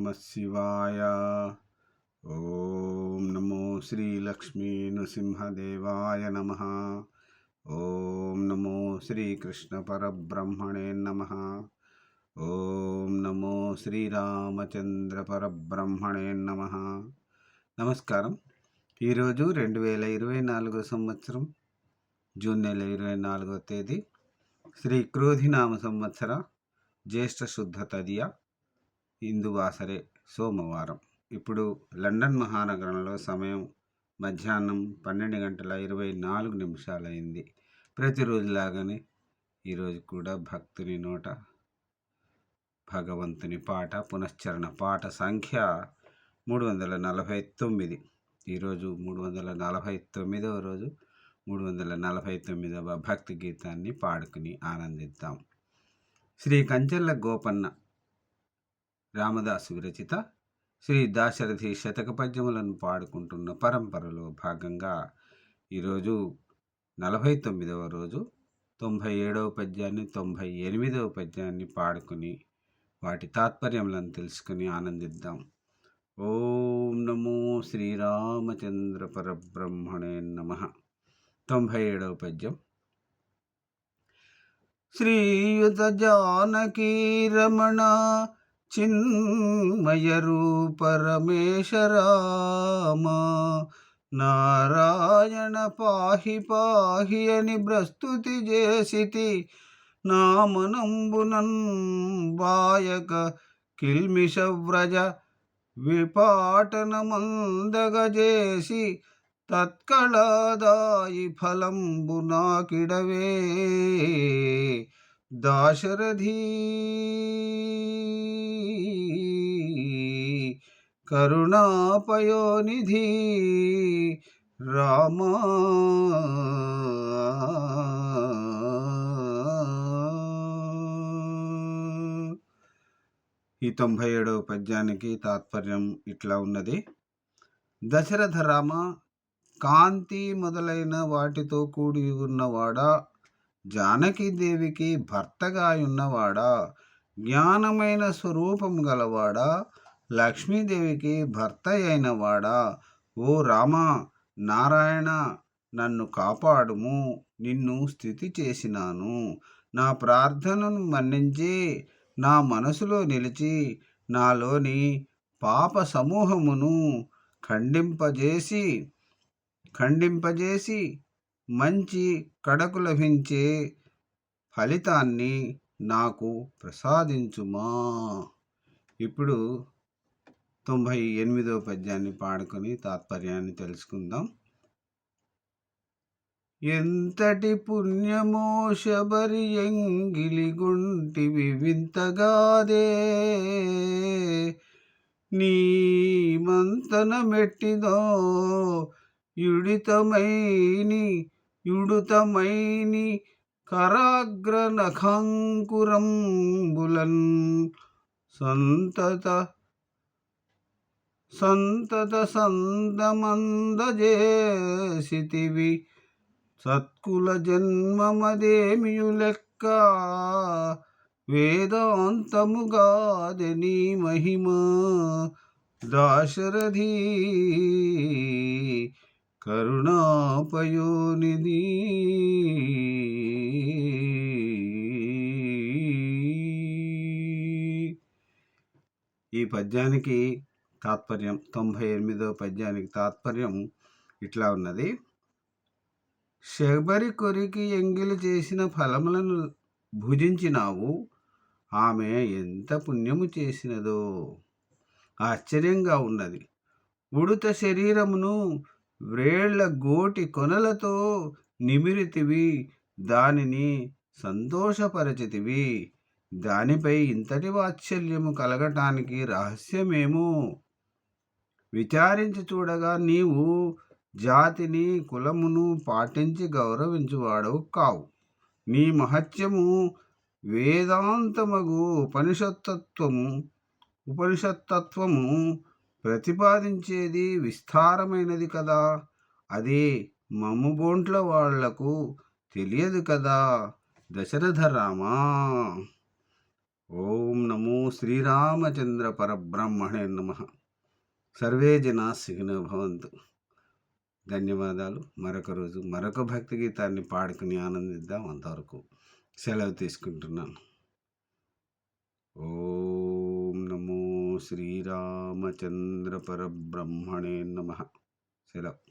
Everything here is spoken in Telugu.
నమ శివాయ ఓం నమో శ్రీ లక్ష్మీ నృసింహదేవాయ నమ ఓం నమో శ్రీకృష్ణ పరబ్రహ్మణే నమ ఓం నమో శ్రీరామచంద్ర పరబ్రహ్మణే నమ నమస్కారం ఈరోజు రెండు వేల ఇరవై నాలుగో సంవత్సరం జూన్ నెల ఇరవై నాలుగో తేదీ శ్రీ క్రోధినామ సంవత్సర జ్యేష్ఠ శుద్ధ తదియ ఇందువాసరే సోమవారం. ఇప్పుడు లండన్ మహానగరంలో సమయం మధ్యాహ్నం పన్నెండు గంటల ఇరవై నాలుగు నిమిషాలైంది. ప్రతిరోజులాగానే ఈరోజు కూడా భక్తుని నోట భగవంతుని పాట పునశ్చరణ పాట సంఖ్య మూడు వందల నలభై తొమ్మిది. ఈరోజు మూడు వందల నలభై తొమ్మిదవ రోజు మూడు వందల నలభై తొమ్మిదవ భక్తి గీతాన్ని పాడుకుని ఆనందిద్దాం. శ్రీ కంచెల్ల గోపన్న రామదాసు విరచిత శ్రీ దాశరథి శతక పద్యములను పాడుకుంటున్న పరంపరలో భాగంగా ఈరోజు నలభై తొమ్మిదవ రోజు తొంభై ఏడవ పద్యాన్ని తొంభై ఎనిమిదవ పద్యాన్ని పాడుకుని వాటి తాత్పర్యములను తెలుసుకుని ఆనందిద్దాం. ఓం నమో శ్రీరామచంద్ర పరబ్రహ్మణే నమ. తొంభై ఏడవ పద్యం. శ్రీయుత జానకీ రమణ చిన్మయ రూప నారాయణ పాహి పాహి అని ప్రస్తుతి చేసితి. నామనంబునన్ బాయక కిల్మిషవ్రజ విపాటనమందగజేసి తత్కళదాయి ఫలంబు నాకిడవే దాశరథీ కరుణాపయోనిధి రామా. ఈ తొంభై ఏడవ పద్యానికి తాత్పర్యం ఇట్లా ఉన్నది. దశరథ రామ కాంతి మొదలైన వాటితో కూడి ఉన్నవాడా? జానకీదేవికి భర్తగా ఉన్నవాడా జ్ఞానమైన స్వరూపం గలవాడా? లక్ష్మీదేవికి భర్త అయినవాడా ఓ రామ నారాయణ నన్ను కాపాడుము నిన్ను స్థితి చేసినాను. నా ప్రార్థనను మన్నించి నా మనసులో నిలిచి నాలోని పాప సమూహమును ఖండింపజేసి ఖండింపజేసి మంచి కడకు లభించే ఫలితాన్ని నాకు ప్రసాదించుమా? ఇప్పుడు తొంభై ఎనిమిదవ పద్యాన్ని పాడుకొని తాత్పర్యాన్ని తెలుసుకుందాం. ఎంతటి పుణ్యమో శబరి ఎంగిలి గుంటివి వింతగాదే. నీ మంతన మెట్టిదో యుడితమైని యుడుతమైని కరాగ్ర నఖాంకురంబులన్ సంతత సంతత సందమందజేసితివి. సత్కుల జన్మమదేమియు లెక్క? వేదాంతముగాది నీ మహిమ. దాశరథీ కరుణాపయోనిధి. ఈ పద్యానికి తాత్పర్యం. తొంభై ఎనిమిదో పద్యానికి తాత్పర్యం ఇట్లా ఉన్నది. శబరి కొరికి ఎంగిలి చేసిన ఫలములను భుజించినావు. ఆమె ఎంత పుణ్యము చేసినదో ఆశ్చర్యంగా ఉన్నది. ఉడుత శరీరమును వ్రేళ్ళ గోటి కొనలతో నిమిరితివి. దానిని సంతోషపరచితివి. దానిపై ఇంతటి వాత్సల్యము కలగటానికి రహస్యమేమో? విచారించి చూడగా నీవు జాతిని కులమును పాటించి గౌరవించువాడవు కావు. నీ మహత్యము వేదాంతమగు ఉపనిషత్తత్వము ఉపనిషత్తత్వము ప్రతిపాదించేది విస్తారమైనది కదా. అది మమ్ముబోంట్ల వాళ్ళకు తెలియదు కదా. దశరథ రామా. ఓం నమో శ్రీరామచంద్ర పరబ్రహ్మణే నమ. సర్వే జనా సుఖినో భవంతు. ధన్యవాదాలు. మరొక రోజు మరొక భక్తి గీతాన్ని పాడుకుని ఆనందిద్దాం అంతవరకు సెలవు తీసుకుంటున్నాను. ఓం నమో శ్రీరామచంద్ర పరబ్రహ్మణే నమ. సెలవు.